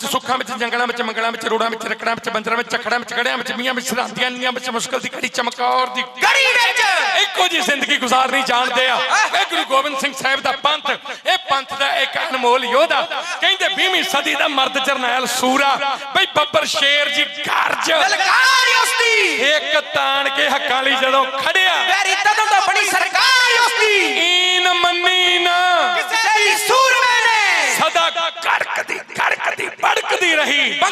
ਵਿੱਚ ਸੁੱਖਾਂ ਵਿੱਚ ਜੰਗਲਾਂ ਵਿੱਚ ਮੰਗਲਾਂ ਵਿੱਚ ਰੋੜਾਂ ਵਿੱਚ ਰਕੜਾਂ ਵਿੱਚ ਬੰਦਰਾਂ ਵਿੱਚ ਚਖੜਾਂ ਵਿੱਚ ਗੜਿਆਂ ਵਿੱਚ ਮੀਆਂ ਵਿੱਚ ਸਰਾਂਦੀਆਂ ਨੀਆਂ ਵਿੱਚ ਮੁਸ਼ਕਲ ਦੀ ਘੜੀ ਚਮਕੌਰ ਦੀ ਗੜੀ ਵਿੱਚ। ਇੱਕੋ ਜੀ ਜ਼ਿੰਦਗੀ ਗੁਜ਼ਾਰਨੀ ਜਾਣਦੇ ਆ। ਇਹ ਗੁਰੂ ਗੋਬਿੰਦ ਸਿੰਘ ਸਾਹਿਬ ਦਾ ਪੰਥ ਇਹ ਪੰਥ ਦਾ ਇੱਕ ਅਨਮੋਲ ਯੋਧਾ। ਕਹਿੰਦੇ 20ਵੀਂ ਸਦੀ ਦਾ ਮਰਦ ਜਰਨੈਲ ਸੂਰਾ ਬਈ ਬੱਬਰ ਸ਼ੇਰ ਜੀ ਗਰਜ। ਲਲਕਾਰੀ ਉਸਦੀ ਇੱਕ ਤਾਣ ਕੇ ਹੱਕਾਂ ਲਈ ਜਦੋਂ ਖੜਿਆ ਵੈਰੀ ਤਦੋਂ ਤਾਂ ਬਣੀ ਸਰਕਾਰ ਉਸਦੀ ਈਨ ਮੰਨੀ ਨਾ नहीं